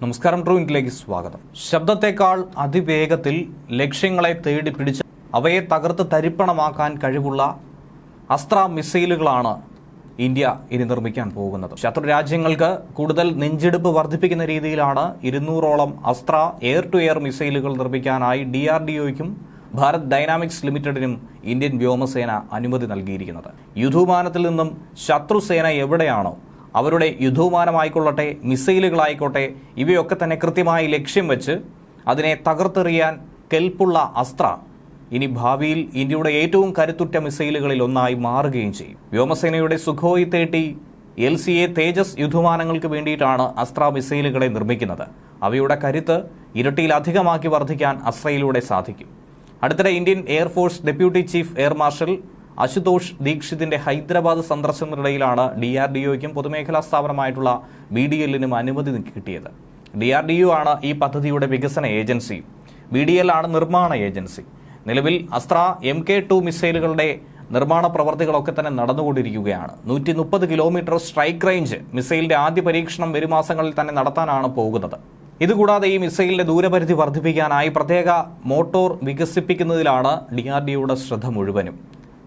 നമസ്കാരം ട്രൂ സ്വാഗതം. ശബ്ദത്തെക്കാൾ അതിവേഗത്തിൽ ലക്ഷ്യങ്ങളെ തേടി പിടിച്ച് അവയെ തകർത്ത് തരിപ്പണമാക്കാൻ കഴിവുള്ള അസ്ത്ര മിസൈലുകളാണ് ഇന്ത്യ ഇനി നിർമ്മിക്കാൻ പോകുന്നത്. ശത്രു രാജ്യങ്ങൾക്ക് കൂടുതൽ നെഞ്ചെടുപ്പ് വർദ്ധിപ്പിക്കുന്ന രീതിയിലാണ് ഇരുന്നൂറോളം അസ്ത്ര എയർ ടു എയർ മിസൈലുകൾ നിർമ്മിക്കാനായി ഡി ആർ ഡി ഒയ്ക്കും ഭാരത് ഡൈനാമിക്സ് ലിമിറ്റഡിനും ഇന്ത്യൻ വ്യോമസേന അനുമതി നൽകിയിരിക്കുന്നത്. യുദ്ധവിമാനത്തിൽ നിന്നും ശത്രുസേന എവിടെയാണോ അവരുടെ യുദ്ധവിമാനമായിക്കൊള്ളട്ടെ മിസൈലുകളായിക്കോട്ടെ ഇവയൊക്കെ തന്നെ കൃത്യമായി ലക്ഷ്യം വെച്ച് അതിനെ തകർത്തെറിയാൻ കെൽപ്പുള്ള അസ്ത്ര ഇനി ഭാവിയിൽ ഇന്ത്യയുടെ ഏറ്റവും കരുത്തുറ്റ മിസൈലുകളിൽ ഒന്നായി മാറുകയും ചെയ്യും. വ്യോമസേനയുടെ സുഖോയ് തേട്ടി എൽ സി എ തേജസ് യുദ്ധവിമാനങ്ങൾക്ക് വേണ്ടിയിട്ടാണ് അസ്ത്ര മിസൈലുകളെ നിർമ്മിക്കുന്നത്. അവയുടെ കരുത്ത് ഇരട്ടിയിലധികമാക്കി വർദ്ധിക്കാൻ അസ്ത്രയിലൂടെ സാധിക്കും. അടുത്തിടെ Indian air force deputy chief air marshal Ashutosh ദീക്ഷിതിന്റെ Hyderabad സന്ദർശനത്തിനിടയിലാണ് ഡി ആർ ഡി ഒയ്ക്കും പൊതുമേഖലാ സ്ഥാപനമായിട്ടുള്ള ബി ഡി എല്ലിനും അനുമതി കിട്ടിയത്. ഡി ആർ ഡി ഒ ആണ് ഈ പദ്ധതിയുടെ വികസന ഏജൻസി. ബി ഡി എൽ ആണ് നിർമ്മാണ ഏജൻസി. നിലവിൽ അസ്ത്ര എം കെ ടു മിസൈലുകളുടെ നിർമ്മാണ പ്രവർത്തികളൊക്കെ തന്നെ നടന്നുകൊണ്ടിരിക്കുകയാണ്. നൂറ്റി മുപ്പത് കിലോമീറ്റർ സ്ട്രൈക്ക് റേഞ്ച് മിസൈലിന്റെ ആദ്യ പരീക്ഷണം വരും മാസങ്ങളിൽ തന്നെ നടത്താനാണ് പോകുന്നത്. ഇതുകൂടാതെ ഈ മിസൈലിന്റെ ദൂരപരിധി വർദ്ധിപ്പിക്കാനായി പ്രത്യേക മോട്ടോർ വികസിപ്പിക്കുന്നതിലാണ് ഡി ആർ ഡി ഒയുടെ ശ്രദ്ധ മുഴുവനും.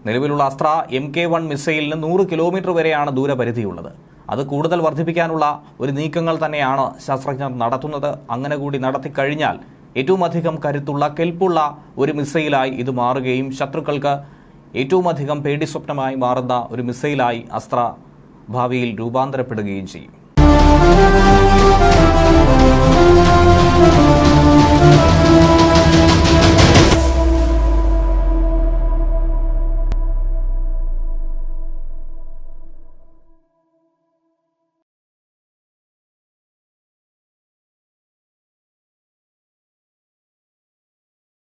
നിലവിലുള്ള അസ്ത്ര എം കെ വൺ മിസൈലിന് നൂറ് കിലോമീറ്റർ വരെയാണ് ദൂരപരിധിയുള്ളത്. അത് കൂടുതൽ വർദ്ധിപ്പിക്കാനുള്ള ഒരു നീക്കങ്ങൾ തന്നെയാണ് ശാസ്ത്രജ്ഞർ നടത്തുന്നത്. അങ്ങനെ കൂടി നടത്തിക്കഴിഞ്ഞാൽ ഏറ്റവും അധികം കരുത്തുള്ള കെൽപ്പുള്ള ഒരു മിസൈലായി ഇത് മാറുകയും ശത്രുക്കൾക്ക് ഏറ്റവും അധികം പേടി സ്വപ്നമായി മാറുന്ന ഒരു മിസൈലായി അസ്ത്ര ഭാവിയിൽ രൂപാന്തരപ്പെടുകയും ചെയ്യും.